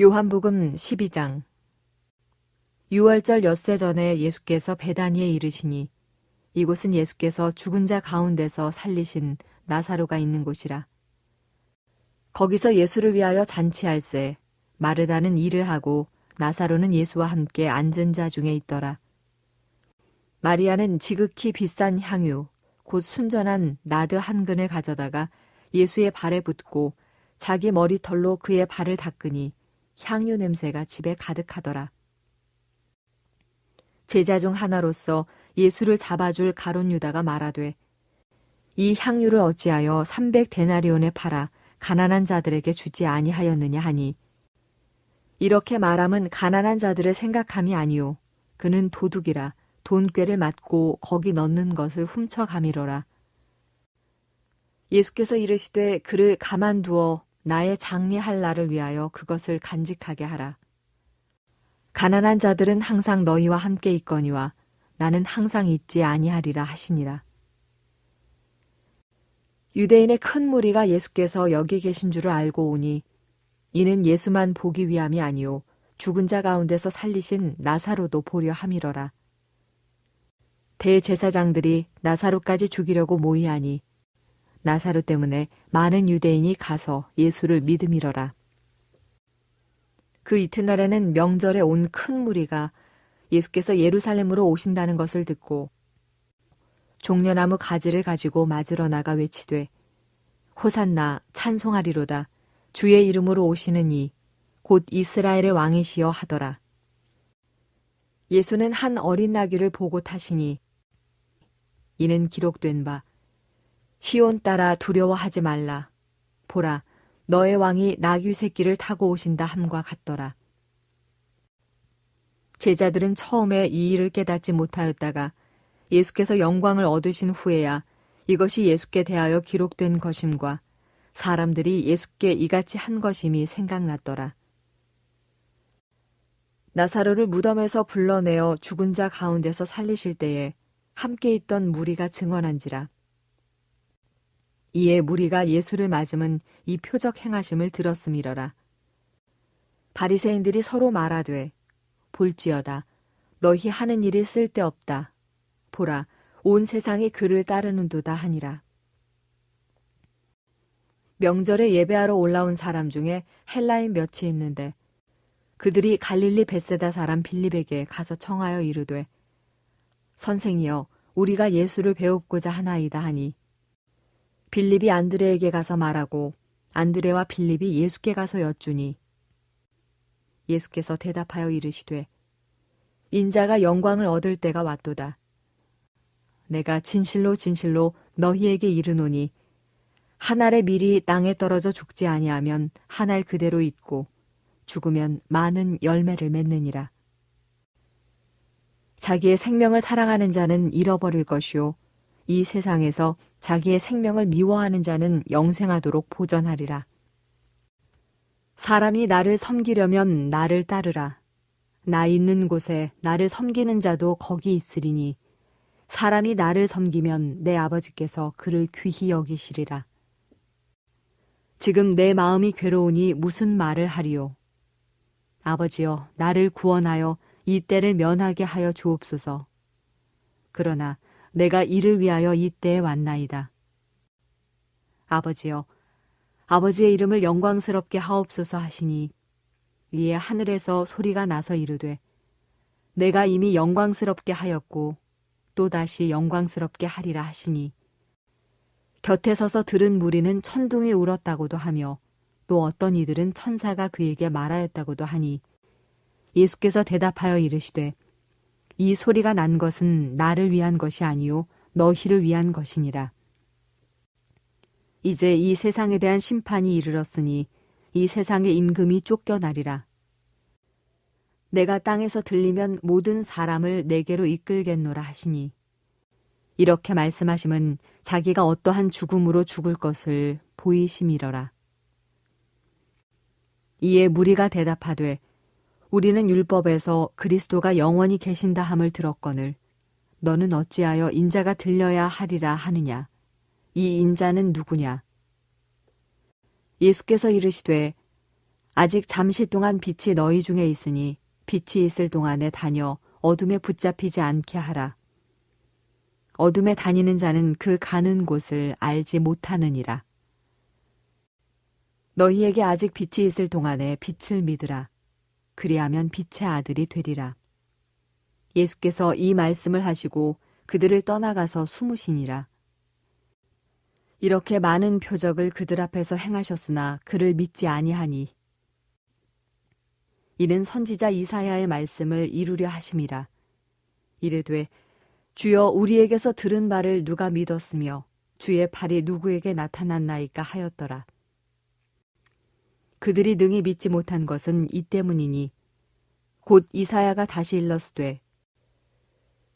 요한복음 12장 6월절 엿새 전에 예수께서 베다니에 이르시니 이곳은 예수께서 죽은 자 가운데서 살리신 나사로가 있는 곳이라. 거기서 예수를 위하여 잔치할세 마르다는 일을 하고 나사로는 예수와 함께 앉은 자 중에 있더라. 마리아는 지극히 비싼 향유 곧 순전한 나드 한 근을 가져다가 예수의 발에 붓고 자기 머리털로 그의 발을 닦으니 향유 냄새가 집에 가득하더라. 제자 중 하나로서 예수를 잡아줄 가론 유다가 말하되 이 향유를 어찌하여 300 데나리온에 팔아 가난한 자들에게 주지 아니하였느냐 하니? 이렇게 말함은 가난한 자들을 생각함이 아니요. 그는 도둑이라 돈꾀를 맞고 거기 넣는 것을 훔쳐 가미러라. 예수께서 이르시되 그를 가만두어 나의 장례할 날을 위하여 그것을 간직하게 하라 가난한 자들은 항상 너희와 함께 있거니와 나는 항상 있지 아니하리라 하시니라. 유대인의 큰 무리가 예수께서 여기 계신 줄을 알고 오니 이는 예수만 보기 위함이 아니오 죽은 자 가운데서 살리신 나사로도 보려 함이러라. 대제사장들이 나사로까지 죽이려고 모이하니 나사로 때문에 많은 유대인이 가서 예수를 믿음이러라. 그 이튿날에는 명절에 온 큰 무리가 예수께서 예루살렘으로 오신다는 것을 듣고 종려나무 가지를 가지고 맞으러 나가 외치되 호산나 찬송하리로다 주의 이름으로 오시는 이 곧 이스라엘의 왕이시여 하더라. 예수는 한 어린 나귀를 보고 타시니 이는 기록된 바 시온 따라 두려워하지 말라 보라 너의 왕이 나귀 새끼를 타고 오신다 함과 같더라. 제자들은 처음에 이 일을 깨닫지 못하였다가 예수께서 영광을 얻으신 후에야 이것이 예수께 대하여 기록된 것임과 사람들이 예수께 이같이 한 것임이 생각났더라. 나사로를 무덤에서 불러내어 죽은 자 가운데서 살리실 때에 함께 있던 무리가 증언한지라. 이에 무리가 예수를 맞으면 이 표적 행하심을 들었음이러라. 바리새인들이 서로 말하되 볼지어다 너희 하는 일이 쓸데없다. 보라 온 세상이 그를 따르는도다 하니라. 명절에 예배하러 올라온 사람 중에 헬라인 몇이 있는데 그들이 갈릴리 베세다 사람 빌립에게 가서 청하여 이르되 선생이여 우리가 예수를 배웁고자 하나이다 하니 빌립이 안드레에게 가서 말하고 안드레와 빌립이 예수께 가서 여쭈니 예수께서 대답하여 이르시되 인자가 영광을 얻을 때가 왔도다. 내가 진실로 진실로 너희에게 이르노니 한 알의 밀이 땅에 떨어져 죽지 아니하면 한 알 그대로 있고 죽으면 많은 열매를 맺느니라. 자기의 생명을 사랑하는 자는 잃어버릴 것이요 이 세상에서 자기의 생명을 미워하는 자는 영생하도록 보전하리라. 사람이 나를 섬기려면 나를 따르라. 나 있는 곳에 나를 섬기는 자도 거기 있으리니 사람이 나를 섬기면 내 아버지께서 그를 귀히 여기시리라. 지금 내 마음이 괴로우니 무슨 말을 하리요? 아버지여, 나를 구원하여 이 때를 면하게 하여 주옵소서. 그러나 내가 이를 위하여 이 때에 왔나이다. 아버지여, 아버지의 이름을 영광스럽게 하옵소서 하시니 이에 하늘에서 소리가 나서 이르되 내가 이미 영광스럽게 하였고 또 다시 영광스럽게 하리라 하시니 곁에 서서 들은 무리는 천둥이 울었다고도 하며 또 어떤 이들은 천사가 그에게 말하였다고도 하니 예수께서 대답하여 이르시되 이 소리가 난 것은 나를 위한 것이 아니요 너희를 위한 것이니라. 이제 이 세상에 대한 심판이 이르렀으니 이 세상의 임금이 쫓겨나리라. 내가 땅에서 들리면 모든 사람을 내게로 이끌겠노라 하시니 이렇게 말씀하심은 자기가 어떠한 죽음으로 죽을 것을 보이심이러라. 이에 무리가 대답하되 우리는 율법에서 그리스도가 영원히 계신다 함을 들었거늘 너는 어찌하여 인자가 들려야 하리라 하느냐 이 인자는 누구냐 예수께서 이르시되 아직 잠시 동안 빛이 너희 중에 있으니 빛이 있을 동안에 다녀 어둠에 붙잡히지 않게 하라. 어둠에 다니는 자는 그 가는 곳을 알지 못하느니라. 너희에게 아직 빛이 있을 동안에 빛을 믿으라. 그리하면 빛의 아들이 되리라. 예수께서 이 말씀을 하시고 그들을 떠나가서 숨으시니라. 이렇게 많은 표적을 그들 앞에서 행하셨으나 그를 믿지 아니하니 이는 선지자 이사야의 말씀을 이루려 하심이라. 이르되 주여 우리에게서 들은 바를 누가 믿었으며 주의 팔이 누구에게 나타났나이까 하였더라. 그들이 능히 믿지 못한 것은 이 때문이니 곧 이사야가 다시 일렀으되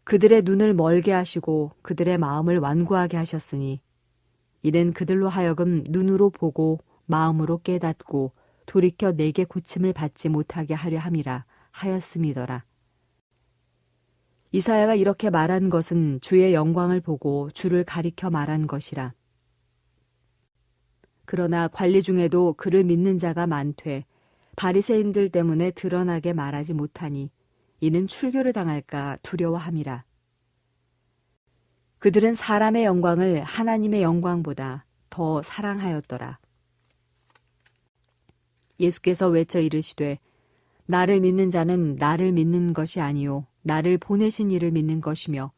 그들의 눈을 멀게 하시고 그들의 마음을 완고하게 하셨으니 이는 그들로 하여금 눈으로 보고 마음으로 깨닫고 돌이켜 내게 고침을 받지 못하게 하려 함이라 하였음이더라. 이사야가 이렇게 말한 것은 주의 영광을 보고 주를 가리켜 말한 것이라. 그러나 관리 중에도 그를 믿는 자가 많되 바리새인들 때문에 드러나게 말하지 못하니 이는 출교를 당할까 두려워함이라. 그들은 사람의 영광을 하나님의 영광보다 더 사랑하였더라. 예수께서 외쳐 이르시되 나를 믿는 자는 나를 믿는 것이 아니요 나를 보내신 이를 믿는 것이며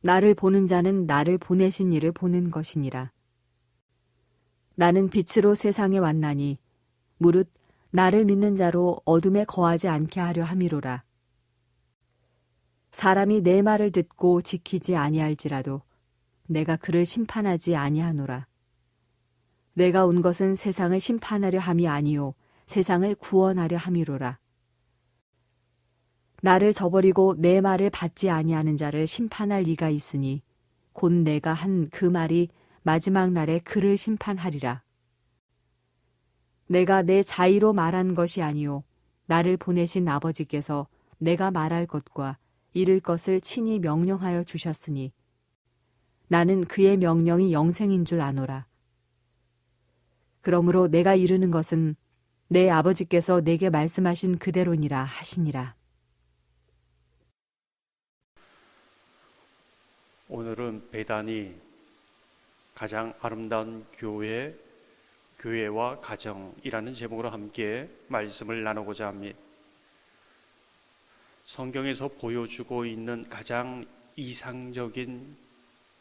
나를 보는 자는 나를 보내신 이를 보는 것이니라. 나는 빛으로 세상에 왔나니 무릇 나를 믿는 자로 어둠에 거하지 않게 하려 함이로라. 사람이 내 말을 듣고 지키지 아니할지라도 내가 그를 심판하지 아니하노라. 내가 온 것은 세상을 심판하려 함이 아니요 세상을 구원하려 함이로라. 나를 저버리고 내 말을 받지 아니하는 자를 심판할 이가 있으니 곧 내가 한 그 말이 마지막 날에 그를 심판하리라. 내가 내 자의로 말한 것이 아니요 나를 보내신 아버지께서 내가 말할 것과 이를 것을 친히 명령하여 주셨으니 나는 그의 명령이 영생인 줄 아노라. 그러므로 내가 이르는 것은 내 아버지께서 내게 말씀하신 그대로니라 하시니라. 오늘은 배단이 가장 아름다운 교회, 교회와 가정이라는 제목으로 함께 말씀을 나누고자 합니다. 성경에서 보여주고 있는 가장 이상적인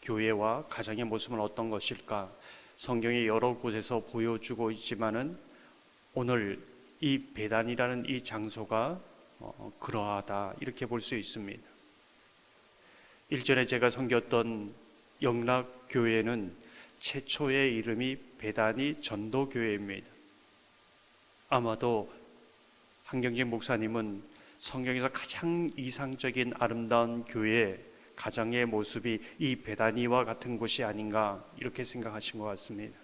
교회와 가정의 모습은 어떤 것일까? 성경의 여러 곳에서 보여주고 있지만은 오늘 이 배단이라는 이 장소가 어, 그러하다 이렇게 볼 수 있습니다. 일전에 제가 섬겼던 영락 교회는 최초의 이름이 배단이 전도 교회입니다. 아마도 한경진 목사님은 성경에서 가장 이상적인 아름다운 교회 가정의 모습이 이 배단이와 같은 곳이 아닌가 이렇게 생각하신 것 같습니다.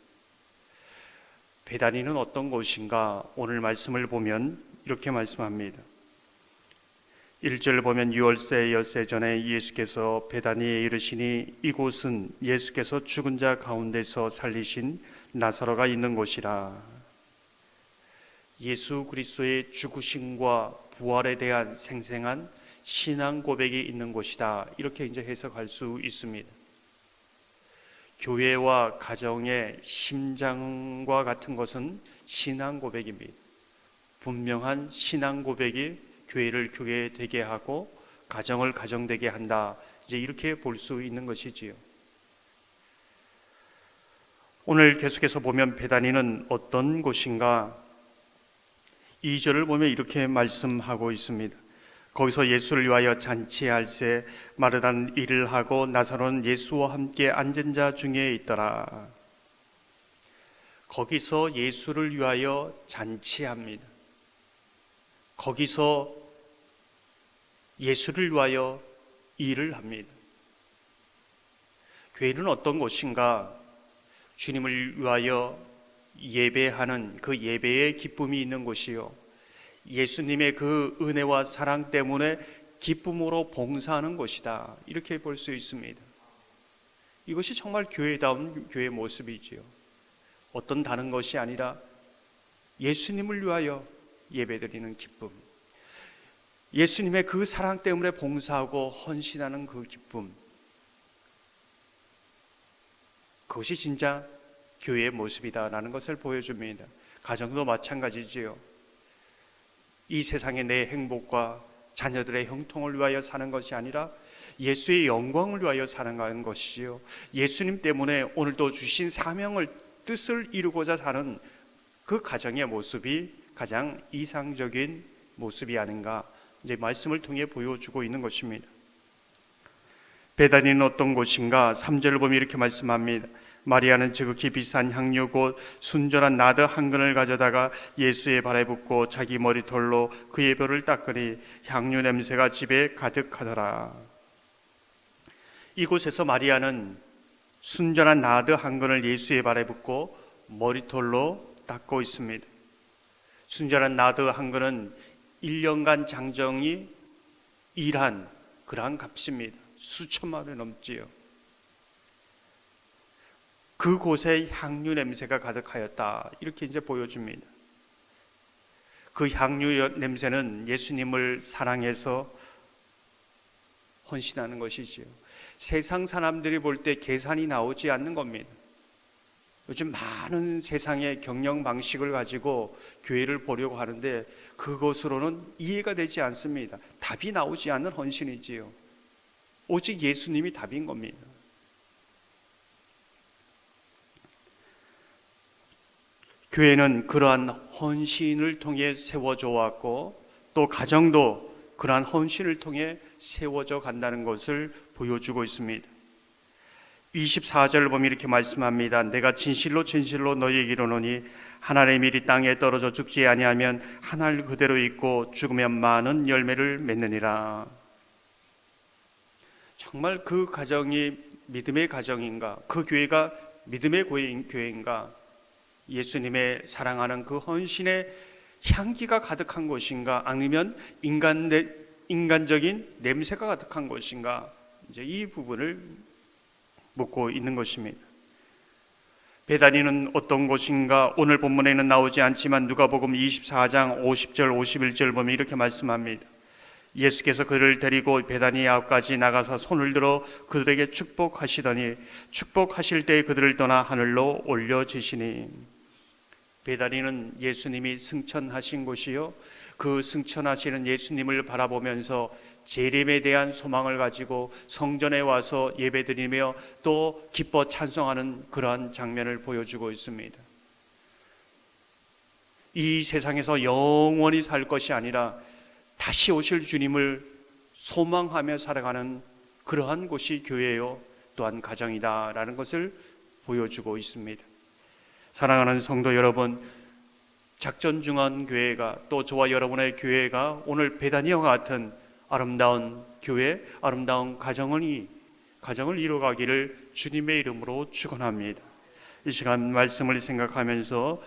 배단이는 어떤 곳인가 오늘 말씀을 보면 이렇게 말씀합니다. 1절 보면 6월세 엿새 전에 예수께서 베다니에 이르시니 이곳은 예수께서 죽은 자 가운데서 살리신 나사로가 있는 곳이라. 예수 그리스도의 죽으심과 부활에 대한 생생한 신앙 고백이 있는 곳이다. 이렇게 이제 해석할 수 있습니다. 교회와 가정의 심장과 같은 것은 신앙 고백입니다. 분명한 신앙 고백이 교회를 교회 되게 하고 가정을 가정되게 한다. 이제 이렇게 볼 수 있는 것이지요. 오늘 계속해서 보면 베다니는 어떤 곳인가? 2절을 보면 이렇게 말씀하고 있습니다. 거기서 예수를 위하여 잔치할새 마르단 일을 하고 나사로는 예수와 함께 앉은 자 중에 있더라. 거기서 예수를 위하여 잔치합니다. 거기서 예수를 위하여 일을 합니다. 교회는 어떤 곳인가? 주님을 위하여 예배하는 그 예배의 기쁨이 있는 곳이요. 예수님의 그 은혜와 사랑 때문에 기쁨으로 봉사하는 곳이다. 이렇게 볼 수 있습니다. 이것이 정말 교회다운 교회 모습이지요. 어떤 다른 것이 아니라 예수님을 위하여 예배드리는 기쁨. 예수님의 그 사랑 때문에 봉사하고 헌신하는 그 기쁨. 그것이 진짜 교회의 모습이다라는 것을 보여줍니다. 가정도 마찬가지지요. 이 세상의 내 행복과 자녀들의 형통을 위하여 사는 것이 아니라 예수의 영광을 위하여 살아가는 것이지요. 예수님 때문에 오늘도 주신 사명을 뜻을 이루고자 사는 그 가정의 모습이 가장 이상적인 모습이 아닌가 이제 말씀을 통해 보여주고 있는 것입니다. 베다니는 어떤 곳인가? 3절을 보면 이렇게 말씀합니다. 마리아는 지극히 비싼 향유 곧 순전한 나드 한 근을 가져다가 예수의 발에 붓고 자기 머리털로 그의 뼈를 닦으니 향유 냄새가 집에 가득하더라. 이곳에서 마리아는 순전한 나드 한 근을 예수의 발에 붓고 머리털로 닦고 있습니다. 순전한 나드 한 근은 1년간 장정이 일한 그러한 값입니다. 수천만 원 넘지요. 그곳에 향유 냄새가 가득하였다. 이렇게 이제 보여줍니다. 그 향유 냄새는 예수님을 사랑해서 헌신하는 것이지요. 세상 사람들이 볼 때 계산이 나오지 않는 겁니다. 요즘 많은 세상의 경영 방식을 가지고 교회를 보려고 하는데 그것으로는 이해가 되지 않습니다. 답이 나오지 않는 헌신이지요. 오직 예수님이 답인 겁니다. 교회는 그러한 헌신을 통해 세워져 왔고 또 가정도 그러한 헌신을 통해 세워져 간다는 것을 보여주고 있습니다. 24절을 보면 이렇게 말씀합니다. 내가 진실로 진실로 너희에게 이르노니 하나님의 밀이 땅에 떨어져 죽지 아니하면 하늘 그대로 있고 죽으면 많은 열매를 맺느니라. 정말 그 가정이 믿음의 가정인가? 그 교회가 믿음의 교회인가? 예수님의 사랑하는 그 헌신의 향기가 가득한 것인가? 아니면 인간 인간적인 냄새가 가득한 것인가? 이제 이 부분을 묻고 있는 것입니다. 베다니는 어떤 곳인가? 오늘 본문에는 나오지 않지만 누가복음 24장 50절 51절 보면 이렇게 말씀합니다. 예수께서 그를 데리고 베다니아까지 나가서 손을 들어 그들에게 축복하시더니 축복하실 때 그들을 떠나 하늘로 올려지시니 베다니는 예수님이 승천하신 곳이요 그 승천하시는 예수님을 바라보면서 재림에 대한 소망을 가지고 성전에 와서 예배드리며 또 기뻐 찬송하는 그러한 장면을 보여주고 있습니다. 이 세상에서 영원히 살 것이 아니라 다시 오실 주님을 소망하며 살아가는 그러한 곳이 교회요 또한 가정이다라는 것을 보여주고 있습니다. 사랑하는 성도 여러분, 작전 중한 교회가 또 저와 여러분의 교회가 오늘 베다니와 같은 아름다운 교회, 아름다운 가정을 가정을 이루어가기를 주님의 이름으로 축원합니다. 이 시간 말씀을 생각하면서